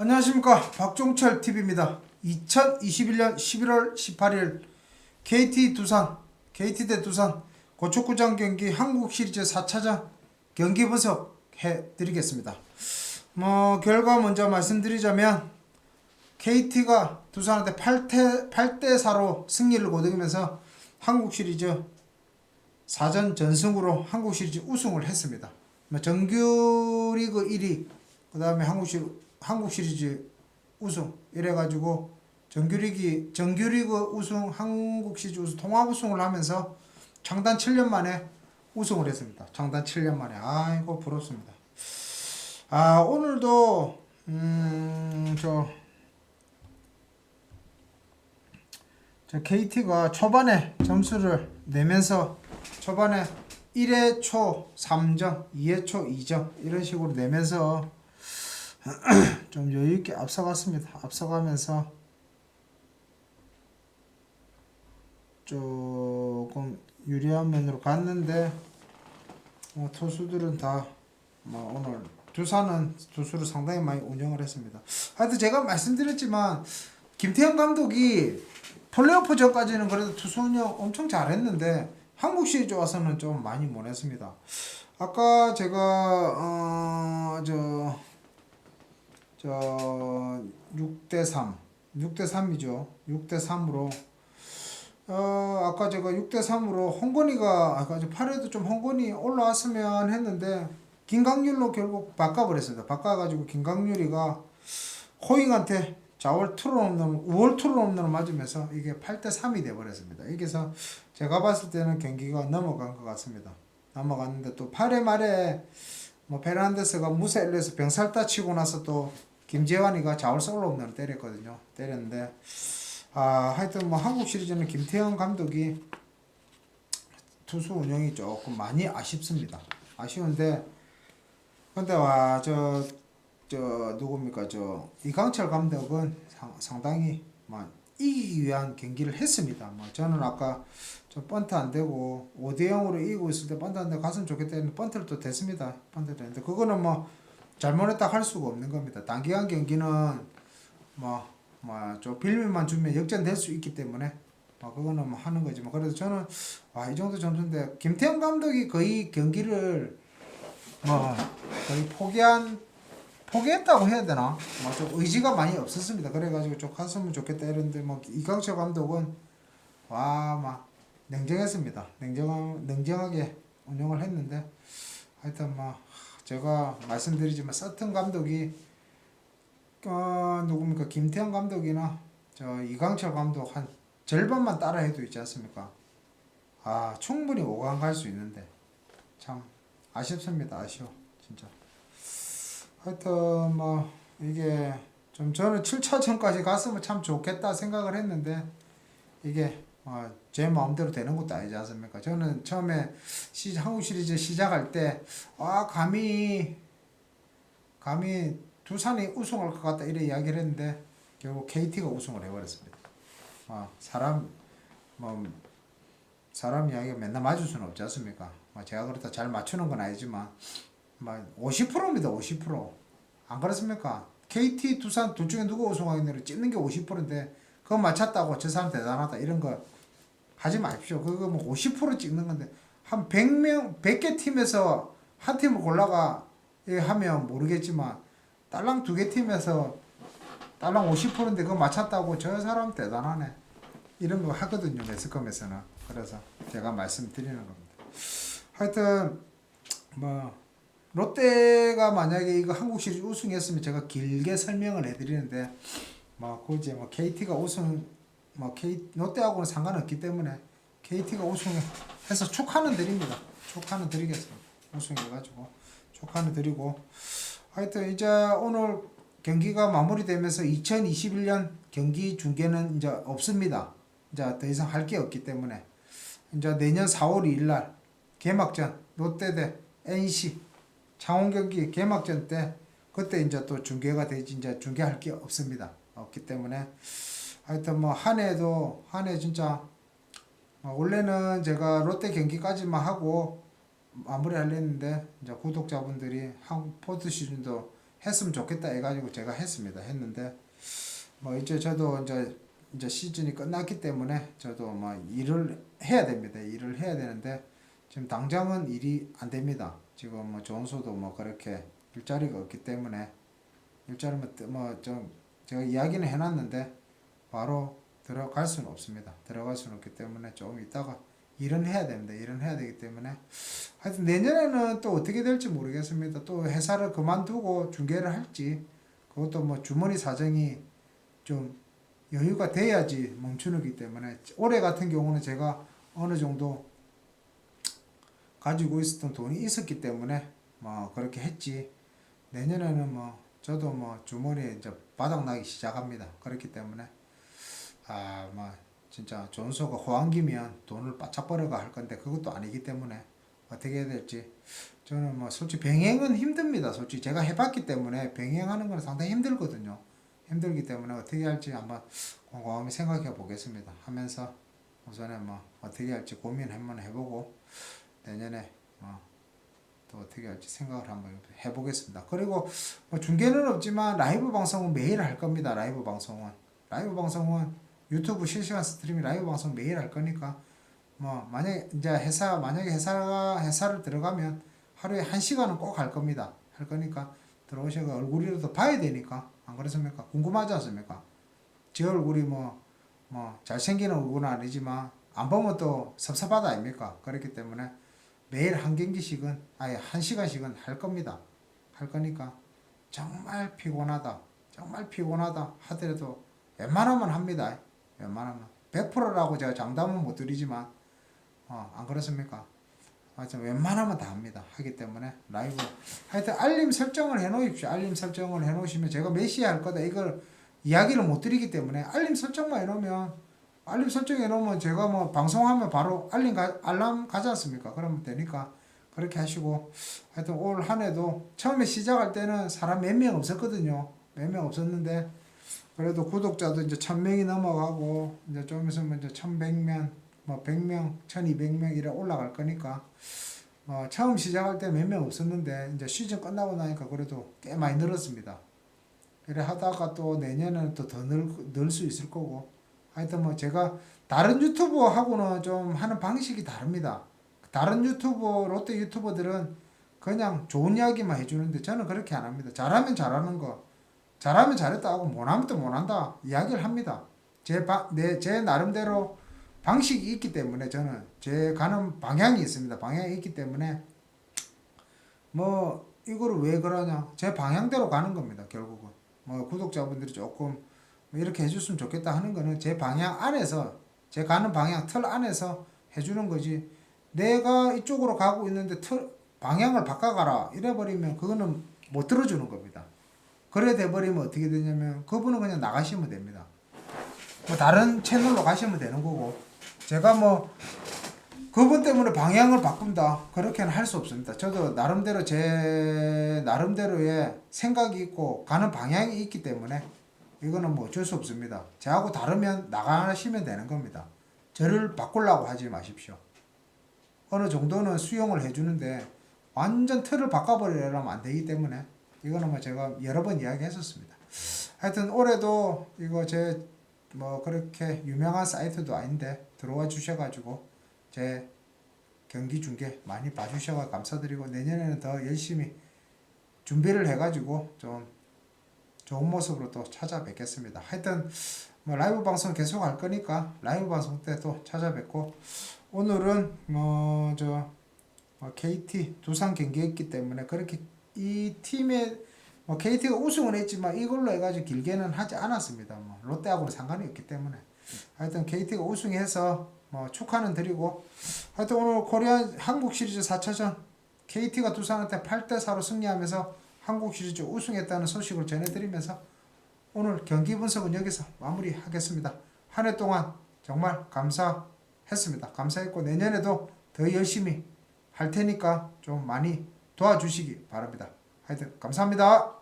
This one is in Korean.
안녕하십니까 박종철 TV입니다. 2021년 11월 18일 KT 두산 KT 대 두산 고척구장 경기 한국 시리즈 4차전 경기 분석해 드리겠습니다. 뭐 결과 먼저 말씀드리자면 KT가 두산한테 8대 8대 4로 승리를 거두면서 한국 시리즈 4전 전승으로 한국 시리즈 우승을 했습니다. 뭐 정규리그 1위, 그 다음에 한국 시 한국 시리즈 우승 이래가지고 정규리그 정규리그 우승, 한국 시리즈 우승 통합 우승을 하면서 장단 7년 만에 우승을 했습니다. 장단 7년 만에 아이고 부럽습니다. 아 오늘도 음저 저 KT가 초반에 점수를 내면서 초반에 1회 초 3점, 2회 초 2점 이런 식으로 내면서 좀 여유 있게 앞서갔습니다. 앞서가면서 조금 유리한 면으로 갔는데 어, 투수들은 다 뭐 오늘 두산은 투수를 상당히 많이 운영을 했습니다. 하여튼 제가 말씀드렸지만 김태형 감독이 플레이오프 전까지는 그래도 투수 운영 엄청 잘했는데 한국 시리즈 와서는 좀 많이 못했습니다. 아까 제가 어저 저 6대 3, 6대 3이죠. 6대 3으로 어 아까 제가 6대 3으로 홍건이가 아까 저 8회도 좀 홍건이 올라왔으면 했는데 김강률로 결국 바꿔버렸습니다. 바꿔가지고 김강률이가 호잉한테 좌월 투런 홈런, 우월 투런 홈런을 맞으면서 이게 8대 3이 돼버렸습니다. 여기서 제가 봤을 때는 경기가 넘어간 것 같습니다. 넘어갔는데 또 8회 말에 뭐 페르난데스가 무셀에서 병살타 치고 나서 또 김재환이가 솔로 홈런을 때렸거든요. 때렸는데 아 하여튼 뭐 한국 시리즈는 김태형 감독이 투수 운영이 조금 많이 아쉽습니다. 아쉬운데 근데 와 저 저 누굽니까 저 이강철 감독은 상, 상당히 막 이기기 위한 경기를 했습니다. 뭐 저는 아까 저 번트 안 되고 5대 0으로 이기고 있을 때 번트 안 되고 갔으면 좋겠다 했는데 번트를 또 됐습니다. 번트 됐는데 그거는 뭐 잘못했다 할 수가 없는 겁니다. 단기간 경기는 뭐 뭐 저 빌미만 주면 역전될 수 있기 때문에 뭐 그거는 뭐 하는 거지만 그래도 저는 와 이 정도 점수인데 김태형 감독이 거의 경기를 뭐 거의 포기한 포기했다고 해야 되나? 뭐 좀 의지가 많이 없었습니다. 그래가지고 좀 갔으면 좋겠다 이랬는데 뭐 이강철 감독은 와 막 냉정했습니다. 냉정 냉정하게 운영을 했는데 하여튼 뭐 제가 말씀드리지만 서튼 감독이 어 누굽니까 김태형 감독이나 저 이강철 감독 한 절반만 따라해도 있지 않습니까? 아 충분히 5강 갈 수 있는데 참 아쉽습니다. 아쉬워 진짜. 하여튼 뭐 이게 좀 저는 7차전까지 갔으면 참 좋겠다 생각을 했는데 이게 어, 제 마음대로 되는 것도 아니지 않습니까? 저는 처음에 시, 한국 시리즈 시작할 때 아 감히 감히 두산이 우승할 것 같다 이래 이야기를 했는데 결국 KT가 우승을 해버렸습니다. 아 사람 뭐 사람 이야기가 맨날 맞을 수는 없지 않습니까? 뭐 제가 그렇다 잘 맞추는 건 아니지만 막 50%입니다. 50%. 안 그렇습니까? KT, 두산 둘 중에 누가 우승하겠냐를 찍는 게 50%인데 그거 맞췄다고 저 사람 대단하다 이런 거 하지 마십시오. 그거 뭐 50% 찍는 건데 한 100명 100개 팀에서 한 팀을 골라가 예, 하면 모르겠지만 딸랑 두 개 팀에서 딸랑 50%인데 그거 맞췄다고 저 사람 대단하네. 이런 거 하거든요. 매스컴에서는. 그래서 제가 말씀드리는 겁니다. 하여튼 뭐 롯데가 만약에 이거 한국 시리즈 우승했으면 제가 길게 설명을 해드리는데 뭐 굳이 뭐 KT가 우승 뭐 K 롯데하고는 상관없기 때문에 KT가 우승해서 축하는 드립니다. 축하는 드리겠습니다. 우승해가지고 축하는 드리고 하여튼 이제 오늘 경기가 마무리되면서 2021년 경기 중계는 이제 없습니다. 이제 더 이상 할 게 없기 때문에 이제 내년 4월 2일 날 개막전 롯데 대 NC 창원 경기 개막전 때 그때 이제 또 중계가 되지 이제 중계할 게 없습니다. 없기 때문에 하여튼 뭐 한 해도 한 해 진짜 뭐 원래는 제가 롯데 경기까지만 하고 마무리 하려는데 이제 구독자분들이 한국 포트 시즌도 했으면 좋겠다 해가지고 제가 했습니다. 했는데 뭐 이제 저도 이제 이제 시즌이 끝났기 때문에 저도 뭐 일을 해야 됩니다. 일을 해야 되는데 지금 당장은 일이 안 됩니다. 지금 뭐 존수도 뭐 그렇게 일자리가 없기 때문에 일자리면 뭐좀 제가 이야기는 해놨는데 바로 들어갈 수는 없습니다. 들어갈 수는 없기 때문에 조금 있다가 일은 해야 됩니다. 일은 해야 되기 때문에 하여튼 내년에는 또 어떻게 될지 모르겠습니다. 또 회사를 그만두고 중개를 할지 그것도 뭐 주머니 사정이 좀 여유가 돼야지 멈추는 기 때문에 올해 같은 경우는 제가 어느 정도 가지고 있었던 돈이 있었기 때문에 뭐 그렇게 했지 내년에는 뭐 저도 뭐 주머니에 이제 바닥 나기 시작합니다. 그렇기 때문에 아 뭐 진짜 존소가 호황기면 돈을 바짝 벌어가 할 건데 그것도 아니기 때문에 어떻게 해야 될지 저는 뭐 솔직히 병행은 힘듭니다. 솔직히 제가 해봤기 때문에 병행하는 건 상당히 힘들거든요. 힘들기 때문에 어떻게 할지 한번 곰곰이 생각해 보겠습니다. 하면서 우선에 뭐 어떻게 할지 고민 한번 해보고 내년에 뭐 또 어떻게 할지 생각을 한번 해보겠습니다. 그리고 뭐 중계는 없지만 라이브 방송은 매일 할 겁니다. 라이브 방송은 라이브 방송은 유튜브 실시간 스트리밍 라이브 방송 매일 할 거니까 뭐 만약에 이제 회사 만약에 회사가 회사를 들어가면 하루에 한 시간은 꼭 할 겁니다. 할 거니까 들어오셔서 얼굴이라도 봐야 되니까 안 그렇습니까? 궁금하지 않습니까? 제 얼굴이 뭐, 뭐, 잘생긴 얼굴은 아니지만, 안 보면 또 섭섭하다 아닙니까? 그렇기 때문에 매일 한 경기씩은, 아예 한 시간씩은 할 겁니다. 할 거니까, 정말 피곤하다, 정말 피곤하다 하더라도 웬만하면 합니다. 웬만하면. 100%라고 제가 장담은 못 드리지만, 어, 안 그렇습니까? 하여튼 웬만하면 다 합니다. 하기 때문에 라이브 하여튼 알림 설정을 해 놓으십시오. 알림 설정을 해 놓으시면 제가 몇 시에 할 거다 이걸 이야기를 못 드리기 때문에 알림 설정만 해 놓으면 알림 설정 해 놓으면 제가 뭐 방송하면 바로 알림 가, 알람 가지 않습니까? 그러면 되니까 그렇게 하시고 하여튼 올 한 해도 처음에 시작할 때는 사람 몇 명 없었거든요. 몇 명 없었는데 그래도 구독자도 이제 천 명이 넘어가고 이제 좀 있으면 이제 천백명 뭐 100명, 1200명 이래 올라갈 거니까 뭐 처음 시작할 때 몇 명 없었는데 이제 시즌 끝나고 나니까 그래도 꽤 많이 늘었습니다. 이래 하다가 또 내년에는 또 더 늘 수 있을 거고 하여튼 뭐 제가 다른 유튜버하고는 좀 하는 방식이 다릅니다. 다른 유튜버, 롯데 유튜버들은 그냥 좋은 이야기만 해주는데 저는 그렇게 안 합니다. 잘하면 잘하는 거, 잘하면 잘했다 하고 못하면 또 못한다 이야기를 합니다. 제, 바, 내, 제 나름대로 방식이 있기 때문에 저는 제 가는 방향이 있습니다. 방향이 있기 때문에 뭐 이거를 왜 그러냐 제 방향대로 가는 겁니다. 결국은 뭐 구독자분들이 조금 뭐 이렇게 해줬으면 좋겠다 하는 거는 제 방향 안에서 제 가는 방향 틀 안에서 해주는 거지 내가 이쪽으로 가고 있는데 틀 방향을 바꿔가라 이래 버리면 그거는 못 들어주는 겁니다. 그래 돼 버리면 어떻게 되냐면 그분은 그냥 나가시면 됩니다. 뭐 다른 채널로 가시면 되는 거고 제가 뭐 그분 때문에 방향을 바꾼다 그렇게는 할 수 없습니다. 저도 나름대로 제 나름대로의 생각이 있고 가는 방향이 있기 때문에 이거는 뭐 어쩔 수 없습니다. 저하고 다르면 나가시면 되는 겁니다. 저를 바꾸려고 하지 마십시오. 어느 정도는 수용을 해주는데 완전 틀을 바꿔버리려면 안 되기 때문에 이거는 뭐 제가 여러 번 이야기했었습니다. 하여튼 올해도 이거 제 뭐 그렇게 유명한 사이트도 아닌데 들어와 주셔가지고 제 경기 중계 많이 봐주셔서 감사드리고 내년에는 더 열심히 준비를 해가지고 좀 좋은 모습으로 또 찾아뵙겠습니다. 하여튼 뭐 라이브 방송 계속 할 거니까 라이브 방송 때 또 찾아뵙고 오늘은 뭐 KT 두산 경기했기 때문에 그렇게 이 팀의 뭐 KT가 우승은 했지만 이걸로 해가지고 길게는 하지 않았습니다. 뭐 롯데하고는 상관이 없기 때문에 하여튼 KT가 우승해서 뭐 축하는 드리고 하여튼 오늘 코리안 한국 시리즈 4차전 KT가 두산한테 8대 4로 승리하면서 한국 시리즈 우승했다는 소식을 전해드리면서 오늘 경기 분석은 여기서 마무리하겠습니다. 한 해 동안 정말 감사했습니다. 감사했고 내년에도 더 열심히 할 테니까 좀 많이 도와주시기 바랍니다. 하여튼 감사합니다.